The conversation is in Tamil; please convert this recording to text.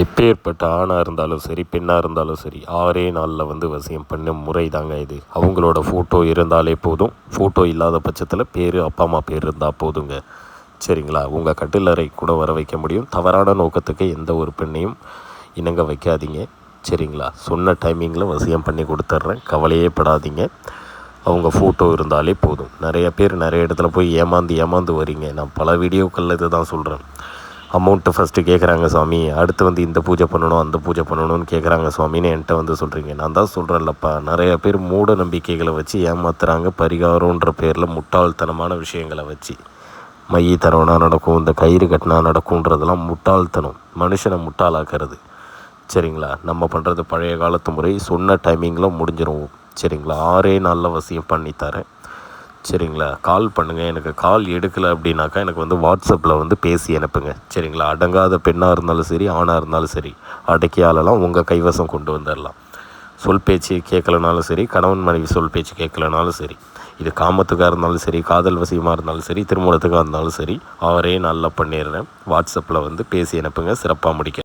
எப்பேற்பட்ட ஆணாக இருந்தாலும் சரி பெண்ணாக இருந்தாலும் சரி ஆறே நாளில் வந்து வசியம் பண்ணும் முறை தாங்க இது. அவங்களோட ஃபோட்டோ இருந்தாலே போதும். ஃபோட்டோ இல்லாத பட்சத்தில் பேர் அப்பா அம்மா பேர் இருந்தால் போதுங்க. சரிங்களா? உங்கள் கட்டிலறை கூட வர வைக்க முடியும். தவறான நோக்கத்துக்கு எந்த ஒரு பெண்ணையும் இணங்க வைக்காதீங்க. சரிங்களா? சொன்ன டைமிங்கில் வசியம் பண்ணி கொடுத்துட்றேன். கவலையே படாதீங்க. அவங்க ஃபோட்டோ இருந்தாலே போதும். நிறைய பேர் நிறைய இடத்துல போய் ஏமாந்து ஏமாந்து வரீங்க. நான் பல வீடியோக்களில் இதை தான் சொல்கிறேன் அமௌண்ட்டு ஃபஸ்ட்டு கேட்குறாங்க சாமி அடுத்து வந்து இந்த பூஜை பண்ணணும் அந்த பூஜை பண்ணணும்னு கேட்குறாங்க சுவாமின்னு என்கிட்ட வந்து சொல்கிறீங்க நான் தான் சொல்கிறேன்லப்பா நிறைய பேர் மூட நம்பிக்கைகளை வச்சு ஏமாத்துறாங்க பரிகாரன்ற பேரில் முட்டாள்தனமான விஷயங்களை வச்சு. மைய தரவனா நடக்கும் இந்த கயிறு கட்டினா நடக்கும்ன்றதெல்லாம் முட்டாள்தனம். மனுஷனை முட்டாளாக்குறது. சரிங்களா? நம்ம பண்ணுறது பழைய காலத்து முறை சொன்ன டைமிங்கில் முடிஞ்சிடும் சரிங்களா? ஆறே நாளில் வசியம் பண்ணித்தரேன் சரிங்களா? கால் பண்ணுங்கள் எனக்கு கால் எடுக்கலை அப்படின்னாக்கா எனக்கு வந்து வாட்ஸ்அப்பில் வந்து பேசி அனுப்புங்க. சரிங்களா? அடங்காத பெண்ணாக இருந்தாலும் சரி ஆணாக இருந்தாலும் சரி அடக்கியாலெல்லாம் உங்கள் கைவசம் கொண்டு வந்துடலாம் சொல் பேச்சு கேட்கலனாலும் சரி கணவன் மனைவி சொல் பேச்சு கேட்கலனாலும் சரி இது காமத்துக்காக இருந்தாலும் சரி காதல் வசியமாக இருந்தாலும் சரி திருமணத்துக்காக இருந்தாலும் சரி அவரே நல்லா பண்ணிடுறேன். வாட்ஸ்அப்பில் வந்து பேசி அனுப்புங்க. சிறப்பாக முடிக்க